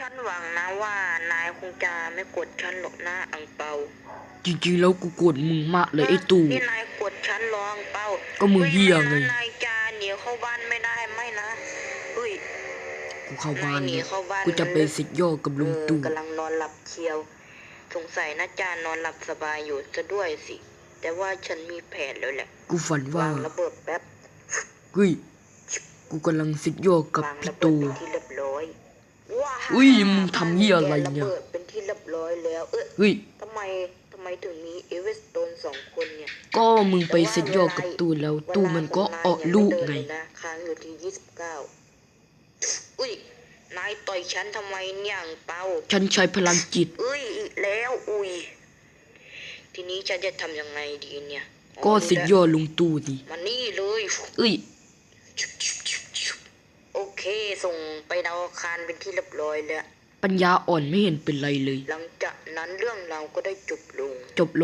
ฉันหวังนะว่านายคงจะไม่กดฉันหรอกนะอังเปาจริงๆแล้วกูโกรธมึงมากเลยไอ้ตู่นี่นายกดฉันรออังเปาก็มึงเหี้ยไง ฮ้นายจะหนีเข้าบ้านไม่ได้ไหมนะเฮ้ย กูเข้าบ้านนายหนีเนี่ยเข้าบ้านกูจะไปสิทธิ์ย่อกับลุงเออตู่กำลังนอนหลับเชียว สงสัยน่าจะนอนหลับสบายอยู่ซะด้วยสิ แต่ว่าฉันมีแผนแล้วแหละกูฝันว่าวางระเบิดแป๊บเฮ้ยกูกำลังสิทธิ์ย่อกับวางพี่ระเบิดตู่เป็นที่เรียบร้อยว้า อุ้ยมึงทำเหี้ยอะไรเนี่ยแกระเบิดเป็นที่เรียบร้อยแล้ว เอ้ยเฮ้ยทำไมทำไมถึงมีเอเวสโตนสองคนเนี่ย ก็มึงไปสิทธิ์ย่อกับตู่แล้ว ตู่มันก็ออกลูกไงเวลาของนายยังม่เดินเลยนะค้างอยู่ที่ยี่สิบเก้าอุ้ยนายต่อยฉันทำไมเนี่ยอังเปาฉันใช้พลังจิตเอ้ยอีกแล้วอุ้ยทีนี้ฉันจะทำยังไงดีเนี่ย ก็สิทธิ์ย่อลุงตู่ดิมานี่เลย เอ้ยโอเค ส่งไปดาวอังคารเป็นที่เรียบร้อยแล้ว ปัญญาอ่อนไม่เห็นเป็นไรเลย หลังจากนั้นเรื่องเราวก็ได้จบลง จบลง